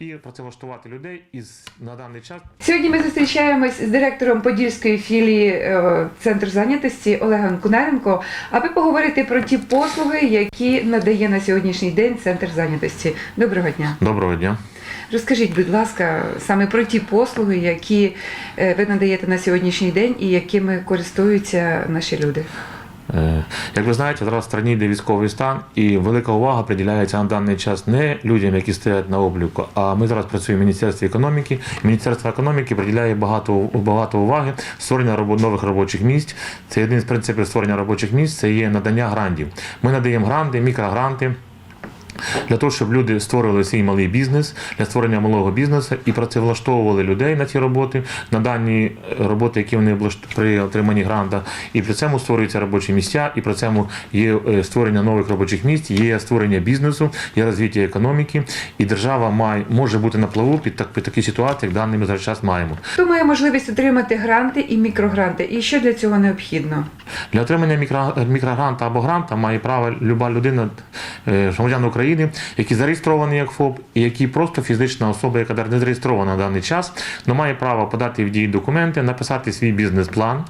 і працевлаштувати людей із на даний час Сьогодні ми зустрічаємось з директором Подільської філії е, Центру зайнятості Олегом Кунаренко, аби поговорити про ті послуги, які надає на сьогоднішній день Центр зайнятості. Доброго дня. доброго дня. Розкажіть, будь ласка, саме про ті послуги, які е, ви надаєте на сьогоднішній день і якими користуються наші люди. Е, Як ви знаєте, зараз в країні йде військовий стан, і велика увага приділяється на даний час не людям, які стоять на обліку. А ми зараз працюємо в Міністерстві економіки. Міністерство економіки приділяє багато багато уваги створення нових робочих місць. Це один з принципів створення робочих місць. Це є надання грантів. Ми надаємо гранти, мікрогранти. Для того, щоб люди створили свій малий бізнес для створення малого бізнесу і працевлаштовували людей на ці роботи, на дані е, роботи, які вони при отриманні гранта. І при цьому створюються робочі місця, і при цьому є е, створення нових робочих місць, є створення бізнесу, є розвиття економіки, і держава має може бути на плаву під так під такі ситуації, як дані ми зараз час маємо. Хто має можливість отримати гранти і мікрогранти? І що для цього необхідно? Для отримання мікро, мікрогранта або гранта має право люба людина, е, громадян України, які зареєстровані як ФОП, і які просто фізична особа, яка не зареєстрована на даний час, але має право подати в дії документи, написати свій бізнес-план,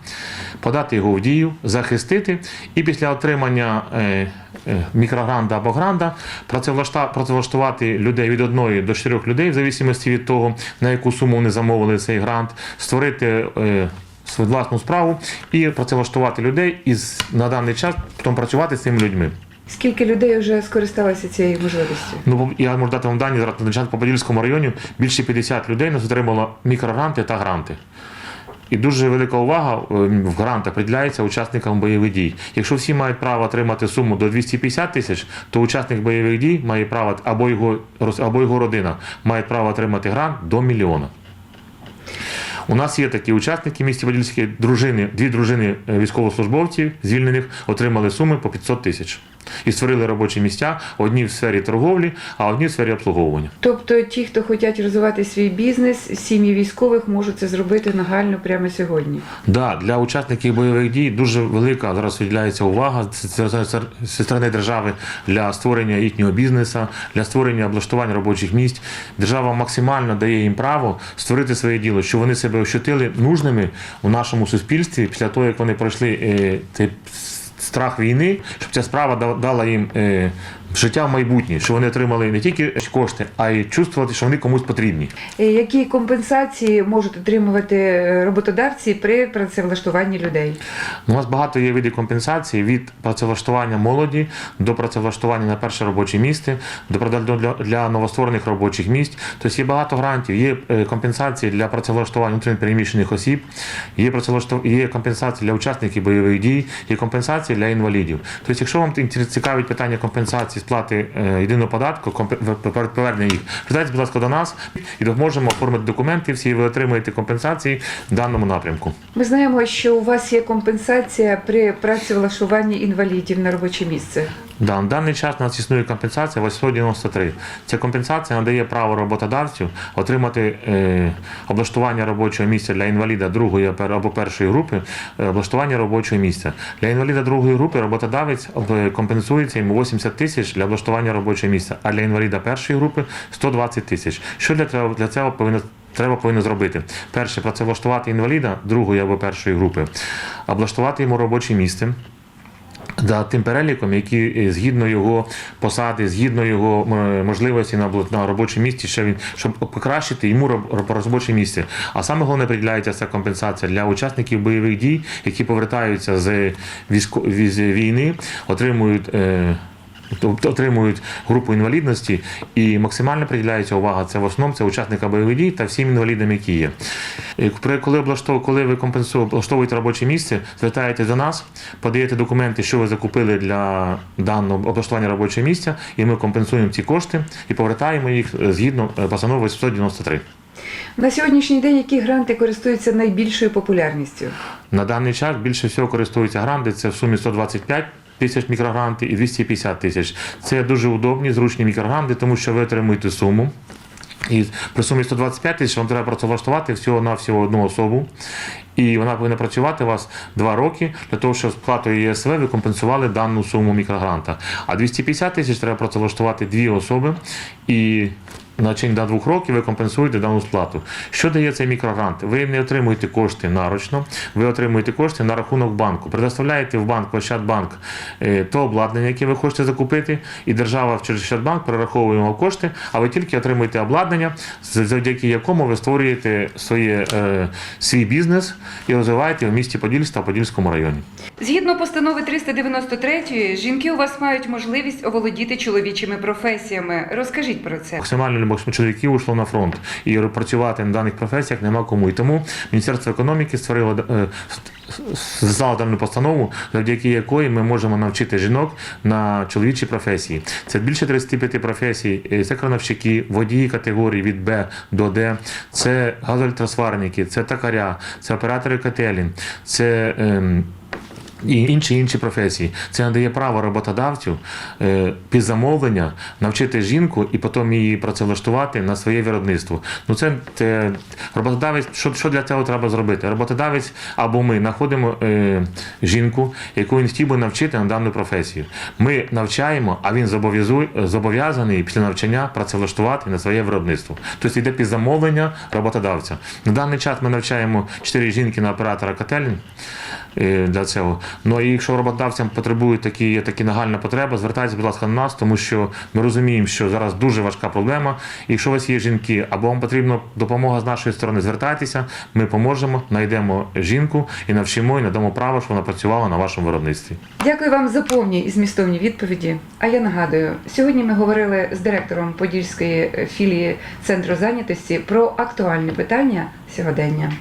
подати його в дію, захистити, і після отримання е, е, мікрогранта або гранта працевлаштувати людей від одної до чотирьох людей, в залежності від того, на яку суму вони замовили цей грант, створити. е, свою власну справу і працевлаштувати людей і на даний час потім працювати з цими людьми. Скільки людей вже скористалося цією можливістю? Ну я можу дати вам дані зараз на по Подільському районі більше 50 людей нас отримало мікрогранти та гранти. І дуже велика увага е, в грантах приділяється учасникам бойових дій. Якщо всі мають право отримати суму до 250 тисяч, то учасник бойових дій має право або його або його родина має право отримати грант до мільйона. У нас є такі учасники місті Подільські, дружини, дві дружини е, військовослужбовців звільнених отримали суми по 500 тисяч і створили робочі місця одні в сфері торговлі, а одні в сфері обслуговування. Тобто ті, хто хочуть розвивати свій бізнес, сім'ї військових можуть це зробити нагально прямо сьогодні. Да, для учасників бойових дій дуже велика зараз виділяється увага зі сторони держави для створення їхнього бізнесу, для створення облаштування робочих місць. Держава максимально дає їм право створити своє діло, що вони себе ощутили нужними у нашому суспільстві після того, як вони пройшли е, цей страх війни, щоб ця справа да- дала їм е, життя в майбутнє, що вони отримали не тільки кошти, а й чувствувати, що вони комусь потрібні. Які компенсації можуть отримувати е, роботодавці при працевлаштуванні людей? У нас багато є видів компенсації від працевлаштування молоді до працевлаштування на перше робоче місце, до для, для новостворених робочих місць. Тобто є багато грантів, є е, компенсації для працевлаштування внутрішньопереміщених осіб, є є компенсації для учасників бойових дій, є компенсації для інвалідів. Тобто, якщо вам цікавить питання компенсації сплати плати єдиного податку, повернення їх, звертайтесь, будь ласка, до нас і допоможемо оформити документи. Всі ви отримуєте компенсації в даному напрямку. Ми знаємо, що у вас є компенсація при працевлаштуванні інвалідів на робоче місце. Да, на даний час у нас існує компенсація 893. Ця компенсація надає право роботодавцю отримати е, облаштування робочого місця для інваліда другої або першої групи, е, облаштування робочого місця. Для інваліда другої групи роботодавець компенсується йому 80 тисяч для облаштування робочого місця, а для інваліда першої групи 120 тисяч. Що для для цього повинно Треба повинно зробити. Перше, працевлаштувати інваліда другої або першої групи, облаштувати йому робоче місце, за тим переліком, які е, згідно його посади, згідно його можливості на, на робочому місці, ще він щоб покращити йому роб- роб- робоче місце. А саме головне приділяється ця компенсація для учасників бойових дій, які повертаються з військо війни, отримують. Е, отримують групу інвалідності і максимально приділяється увага. Це в основному це учасника бойових дій та всім інвалідам, які є. Е, коли облаштов, коли ви облаштовуєте робоче місце, звертаєтесь до нас, подаєте документи, що ви закупили для даного облаштування робочого місця, і ми компенсуємо ці кошти і повертаємо їх е, згідно е, постанови 893. На сьогоднішній день які гранти користуються найбільшою популярністю? На даний час більше всього користуються гранти. Це в сумі 125 тисяч мікрогранти і 250 тисяч. Це дуже удобні, зручні мікрогранти, тому що ви отримуєте суму. І при сумі 125 тисяч вам треба працевлаштувати всього на всього одну особу. І вона повинна працювати у вас два роки для того, щоб сплатою ЄСВ ви компенсували дану суму мікрогранта. А 250 тисяч треба працевлаштувати дві особи. І значить, до двох років ви компенсуєте дану сплату. Що дає цей мікрогрант? Ви не отримуєте кошти нарочно, ви отримуєте кошти на рахунок банку. Предоставляєте в банк Ощадбанк е, то обладнання, яке ви хочете закупити, і держава через Ощадбанк перераховує вам кошти, а ви тільки отримуєте обладнання, завдяки якому ви створюєте своє, е, свій бізнес і розвиваєте в місті Подільськ та Подільському районі. Згідно постанови 393, жінки у вас мають можливість оволодіти чоловічими професіями. Розкажіть про це. Максимально чоловіків ушло на фронт і працювати на даних професіях нема кому. І тому Міністерство економіки створило е, здало дану постанову, завдяки якої ми можемо навчити жінок на чоловічі професії. Це більше 35 професій. Е, Це крановщики, водії категорії від Б до Д, це газоелектросварники, це токаря, це оператори котелень, це. ем, і інші інші професії. Це надає право роботодавцю е, під замовлення навчити жінку і потім її працевлаштувати на своє виробництво. Ну це те, роботодавець. Що, що для цього треба зробити? Роботодавець або ми знаходимо е, жінку, яку він хотів би навчити на дану професію. Ми навчаємо, а він зобов'язаний після навчання працевлаштувати на своє виробництво. Тобто йде під замовлення роботодавця. На даний час ми навчаємо чотири жінки на оператора котелень е, для цього. Ну і якщо роботодавцям потребують такі, такі нагальна потреба, звертайтеся, будь ласка, на нас, тому що ми розуміємо, що зараз дуже важка проблема. І якщо у вас є жінки, або вам потрібна допомога з нашої сторони, звертайтеся, ми поможемо, знайдемо жінку і навчимо і надамо право, щоб вона працювала на вашому виробництві. Дякую вам за повні і змістовні відповіді. А я нагадую, сьогодні ми говорили з директором Подільської філії центру зайнятості про актуальні питання сьогодення.